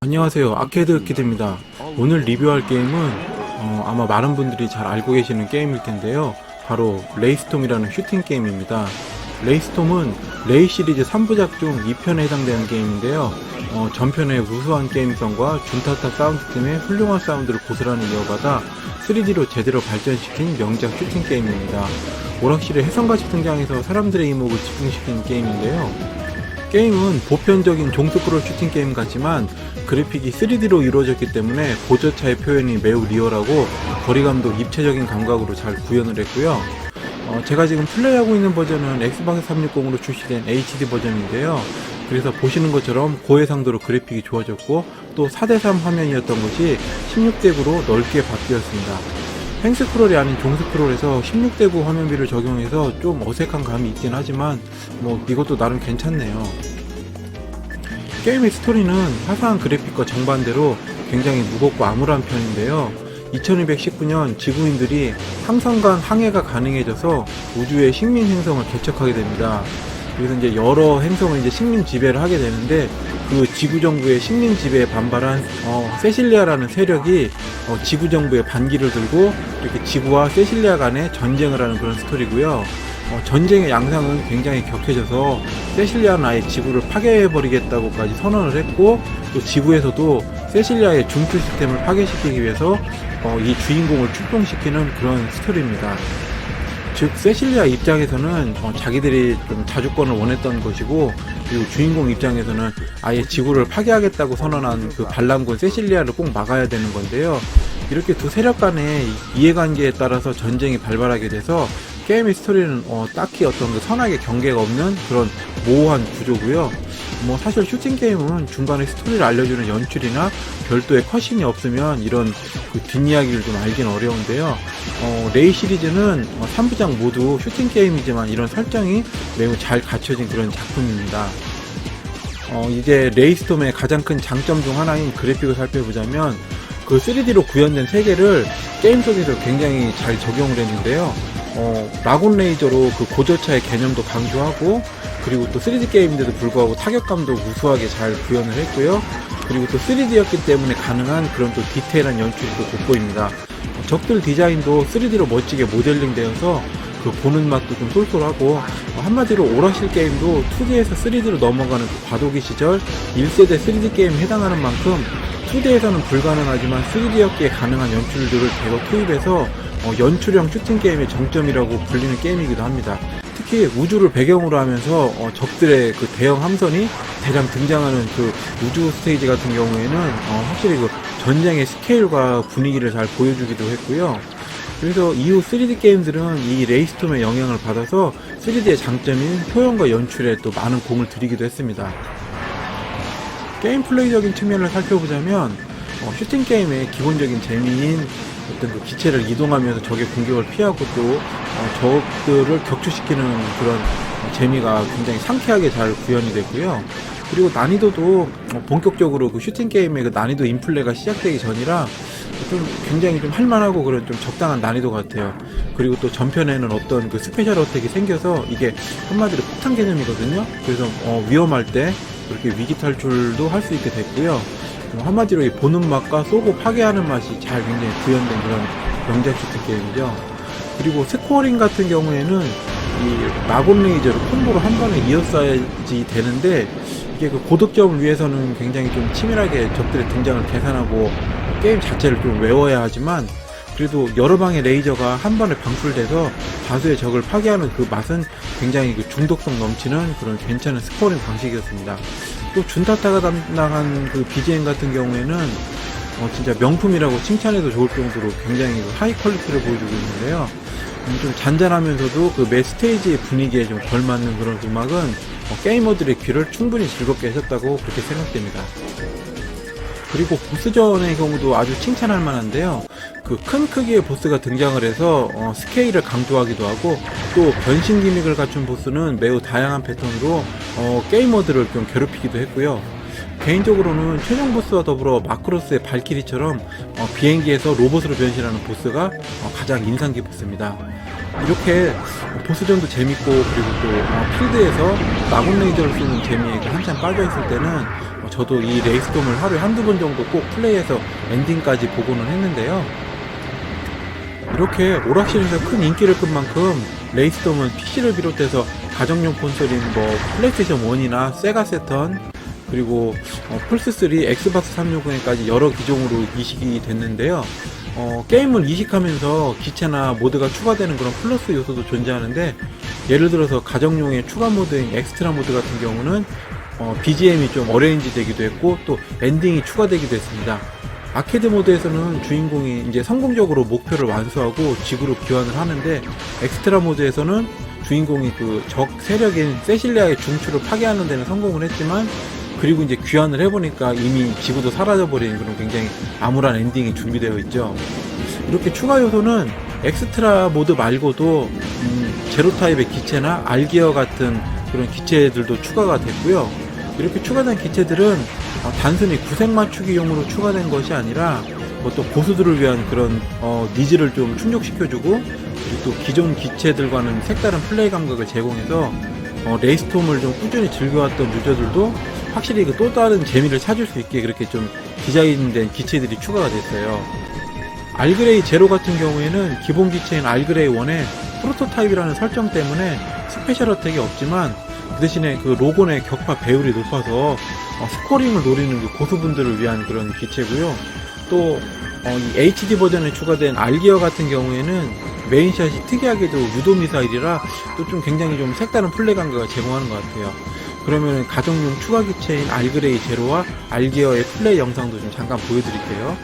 안녕하세요. 아케이드 키드입니다. 오늘 리뷰할 게임은 어, 아마 많은 분들이 잘 알고 계시는 게임일 텐데요. 바로 레이스톰이라는 슈팅 게임입니다. 레이스톰은 레이 시리즈 3부작 중 2편에 해당되는 게임인데요. 어, 전편의 우수한 게임성과 준타타 사운드 팀의 훌륭한 사운드를 고스란히 이어받아 3D로 제대로 발전시킨 명작 슈팅 게임입니다. 오락실에 해성같이 등장해서 사람들의 이목을 집중시키는 게임인데요 게임은 보편적인 종스크롤 슈팅 게임 같지만 그래픽이 3D로 이루어졌기 때문에 보저차의 표현이 매우 리얼하고 거리감도 입체적인 감각으로 잘 구현을 했고요. 어, 제가 지금 플레이하고 있는 버전은 엑스박스 360으로 출시된 HD 버전인데요. 그래서 보시는 것처럼 고해상도로 그래픽이 좋아졌고 또 4대3 화면이었던 것이 16대9로 넓게 바뀌었습니다. 횡스크롤이 아닌 종스크롤에서 16대9 화면비를 적용해서 좀 어색한 감이 있긴 하지만 뭐 이것도 나름 괜찮네요. 게임의 스토리는 화사한 그래픽과 정반대로 굉장히 무겁고 암울한 편인데요. 2219년 지구인들이 항성 간 항해가 가능해져서 우주의 식민 행성을 개척하게 됩니다. 그래서 이제 여러 행성을 이제 식민 지배를 하게 되는데 그 지구 정부의 식민 지배에 반발한 어, 세실리아라는 세력이 어, 지구 정부의 반기를 들고 이렇게 지구와 세실리아 간에 전쟁을 하는 그런 스토리고요. 어, 전쟁의 양상은 굉장히 격해져서 세실리아는 아예 지구를 파괴해버리겠다고까지 선언을 했고 또 지구에서도 세실리아의 중추 시스템을 파괴시키기 위해서 어, 이 주인공을 출동시키는 그런 스토리입니다. 즉 세실리아 입장에서는 어, 자기들이 좀 자주권을 원했던 것이고 그리고 주인공 입장에서는 아예 지구를 파괴하겠다고 선언한 그 반란군 세실리아를 꼭 막아야 되는 건데요. 이렇게 두 세력 간의 이해관계에 따라서 전쟁이 발발하게 돼서 게임의 스토리는 어, 딱히 어떤 그 선악의 경계가 없는 그런 모호한 구조고요. 뭐 사실 슈팅 게임은 중간에 스토리를 알려주는 연출이나 별도의 컷신이 없으면 이런 그 뒷이야기를 좀 알긴 어려운데요. 어, 레이 시리즈는 어, 3부작 모두 슈팅 게임이지만 이런 설정이 매우 잘 갖춰진 그런 작품입니다. 어, 이제 레이스톰의 가장 큰 장점 중 하나인 그래픽을 살펴보자면 그 3D로 구현된 세계를 게임 속에서 굉장히 잘 적용을 했는데요. 어, 라곤 레이저로 그 고저차의 개념도 강조하고 그리고 또 3D 게임인데도 불구하고 타격감도 우수하게 잘 구현을 했고요. 그리고 또 3D였기 때문에 가능한 그런 또 디테일한 연출이 또 돋보입니다. 어, 적들 디자인도 3D로 멋지게 모델링 되어서 그 보는 맛도 좀 쏠쏠하고 어, 한마디로 오락실 게임도 2D에서 3D로 넘어가는 그 과도기 시절 1세대 3D 게임에 해당하는 만큼 2D에서는 불가능하지만 3D였기에 가능한 연출들을 대거 투입해서 어, 연출형 슈팅 게임의 정점이라고 불리는 게임이기도 합니다. 특히 우주를 배경으로 하면서 어, 적들의 그 대형 함선이 대량 등장하는 그 우주 스테이지 같은 경우에는 어, 확실히 그 전쟁의 스케일과 분위기를 잘 보여주기도 했고요. 그래서 이후 3D 게임들은 이 레이스톰의 영향을 받아서 3D의 장점인 표현과 연출에 또 많은 공을 들이기도 했습니다. 게임 플레이적인 측면을 살펴보자면 어, 슈팅 게임의 기본적인 재미인 어떤 그 기체를 이동하면서 적의 공격을 피하고 또 어, 적들을 격추시키는 그런 어, 재미가 굉장히 상쾌하게 잘 구현이 됐고요. 그리고 난이도도 어, 본격적으로 그 슈팅 게임의 그 난이도 인플레가 시작되기 전이라 좀 굉장히 좀 할만하고 그런 좀 적당한 난이도 같아요. 그리고 또 전편에는 어떤 그 스페셜 어택이 생겨서 이게 한마디로 폭탄 개념이거든요. 그래서 어, 위험할 때 그렇게 위기 탈출도 할 수 있게 됐고요. 뭐 한마디로 이 보는 맛과 쏘고 파괴하는 맛이 잘 굉장히 구현된 그런 명작 슈팅 게임이죠. 그리고 스코어링 같은 경우에는 이 마곤 레이저를 콤보로 한 번에 이었어야지 되는데 이게 그 고득점을 위해서는 굉장히 좀 치밀하게 적들의 등장을 계산하고 게임 자체를 좀 외워야 하지만 그래도 여러 방의 레이저가 한 번에 방출돼서 다수의 적을 파괴하는 그 맛은 굉장히 그 중독성 넘치는 그런 괜찮은 스코어링 방식이었습니다. 또 준타타가 담당한 그 BGM 같은 경우에는 어, 진짜 명품이라고 칭찬해도 좋을 정도로 굉장히 그 하이 퀄리티를 보여주고 있는데요. 음, 좀 잔잔하면서도 그 매 스테이지의 분위기에 좀 걸맞는 그런 음악은 어, 게이머들의 귀를 충분히 즐겁게 하셨다고 그렇게 생각됩니다. 그리고 보스전의 경우도 아주 칭찬할 만한데요. 그 큰 크기의 보스가 등장을 해서 어, 스케일을 강조하기도 하고 또 변신 기믹을 갖춘 보스는 매우 다양한 패턴으로 어, 게이머들을 좀 괴롭히기도 했고요. 개인적으로는 최종 보스와 더불어 마크로스의 발키리처럼 어, 비행기에서 로봇으로 변신하는 보스가 어, 가장 인상 깊었습니다. 이렇게 보스전도 재밌고 그리고 또 어, 필드에서 마군 레이저를 쓰는 재미에 그 한참 빠져있을 때는 어, 저도 이 레이스톰을 하루에 한두 번 정도 꼭 플레이해서 엔딩까지 보고는 했는데요. 이렇게 오락실에서 큰 인기를 끈 만큼 레이스톰은 PC를 비롯해서 가정용 콘솔인 뭐 플레이스테이션 1이나 세가 세턴 그리고 어, 플스3, 엑스박스 360에까지 여러 기종으로 이식이 됐는데요. 어, 게임을 이식하면서 기체나 모드가 추가되는 그런 플러스 요소도 존재하는데 예를 들어서 가정용의 추가 모드인 엑스트라 모드 같은 경우는 어, BGM이 좀 어레인지 되기도 했고 또 엔딩이 추가되기도 했습니다. 아케이드 모드에서는 주인공이 이제 성공적으로 목표를 완수하고 지구로 귀환을 하는데 엑스트라 모드에서는 주인공이 그 적 세력인 세실리아의 중추를 파괴하는 데는 성공을 했지만 그리고 이제 귀환을 해보니까 이미 지구도 사라져버린 그런 굉장히 암울한 엔딩이 준비되어 있죠. 이렇게 추가 요소는 엑스트라 모드 말고도 음, 제로 타입의 기체나 알기어 같은 그런 기체들도 추가가 됐고요. 이렇게 추가된 기체들은 어, 단순히 구색 맞추기용으로 추가된 것이 아니라 뭐 또 고수들을 위한 그런 어, 니즈를 좀 충족시켜주고 그리고 또 기존 기체들과는 색다른 플레이 감각을 제공해서 어, 레이스톰을 좀 꾸준히 즐겨왔던 유저들도 확실히 그 또 다른 재미를 찾을 수 있게 그렇게 좀 디자인된 기체들이 추가가 됐어요. 알그레이 제로 같은 경우에는 기본 기체인 알그레이 1의 프로토타입이라는 설정 때문에 스페셜 어택이 없지만 그 대신에 그 로곤의 격파 배율이 높아서 어, 스코링을 노리는 그 고수분들을 위한 그런 기체고요. 또 어, 이 HD 버전에 추가된 알기어 같은 경우에는 메인샷이 특이하게도 유도 미사일이라 또 좀 굉장히 좀 색다른 플레이 감각을 제공하는 것 같아요. 그러면 가정용 추가 기체인 알그레이 제로와 알기어의 플레이 영상도 좀 잠깐 보여드릴게요.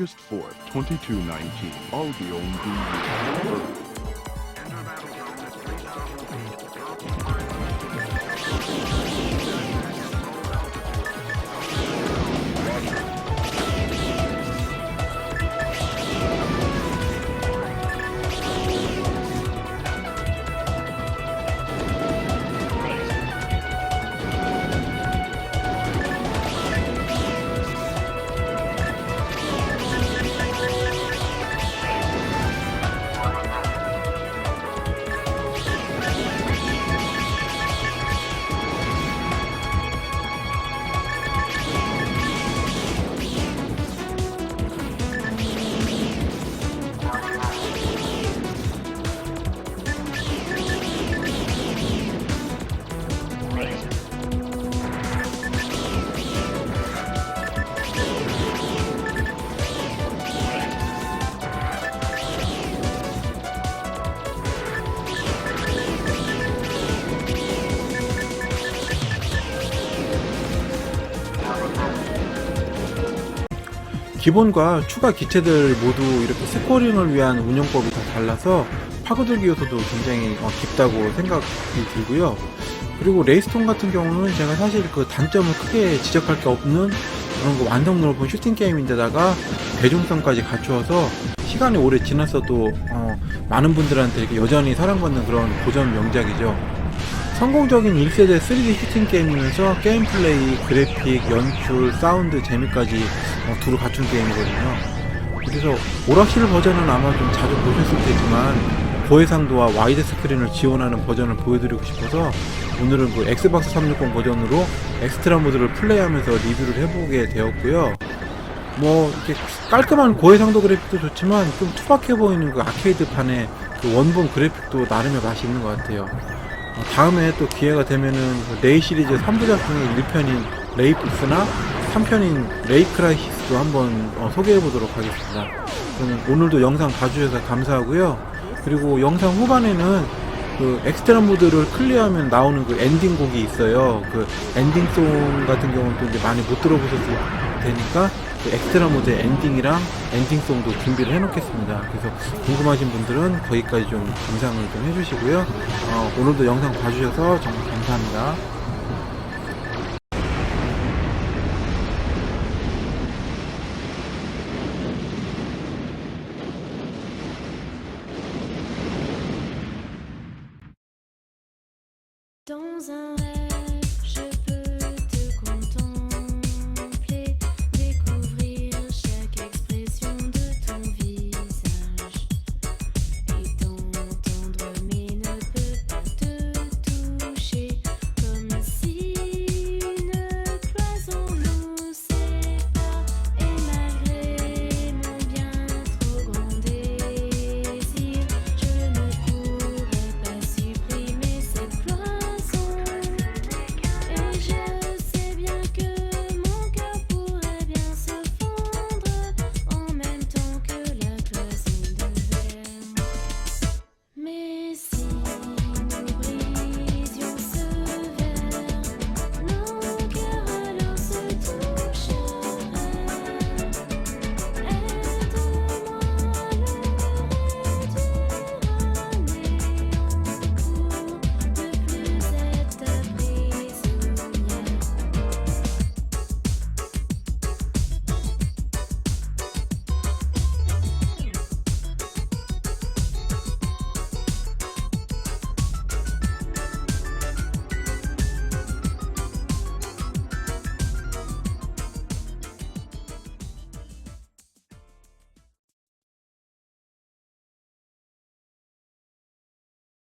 August 4, 2219, Albion, BU, Earth. 기본과 추가 기체들 모두 이렇게 스코링을 위한 운영법이 다 달라서 파고들기 요소도 굉장히 어, 깊다고 생각이 들고요. 그리고 레이스톤 같은 경우는 제가 사실 그 단점을 크게 지적할 게 없는 그런 거 완성 높은 슈팅 게임인데다가 대중성까지 갖추어서 시간이 오래 지났어도 어, 많은 분들한테 여전히 사랑받는 그런 고전 명작이죠. 성공적인 1세대 3D 슈팅 게임이면서 게임 플레이, 그래픽, 연출, 사운드, 재미까지 어, 두루 갖춘 게임이거든요. 그래서 오락실 버전은 아마 좀 자주 보셨을 테지만 고해상도와 와이드 스크린을 지원하는 버전을 보여드리고 싶어서 오늘은 그 엑스박스 360 버전으로 엑스트라 모드를 플레이하면서 리뷰를 해보게 되었고요. 뭐 이렇게 깔끔한 고해상도 그래픽도 좋지만 좀 투박해 보이는 그 아케이드판의 그 원본 그래픽도 나름의 맛이 있는 것 같아요. 어, 다음에 또 기회가 되면은 그 레이 시리즈 3부작 중에 1편인 레이프스나 3편인 레이크라이시스도 한번 어, 소개해 보도록 하겠습니다. 그럼 오늘도 영상 봐주셔서 감사하고요. 그리고 영상 후반에는 그 엑스트라 모드를 클리어하면 나오는 그 엔딩 곡이 있어요. 그 엔딩송 같은 경우는 또 이제 많이 못 들어보셨을 테니까 그 엑스트라 모드의 엔딩이랑 엔딩송도 준비를 해놓겠습니다. 그래서 궁금하신 분들은 거기까지 좀 감상을 좀 해주시고요. 어, 오늘도 영상 봐주셔서 정말 감사합니다. dans un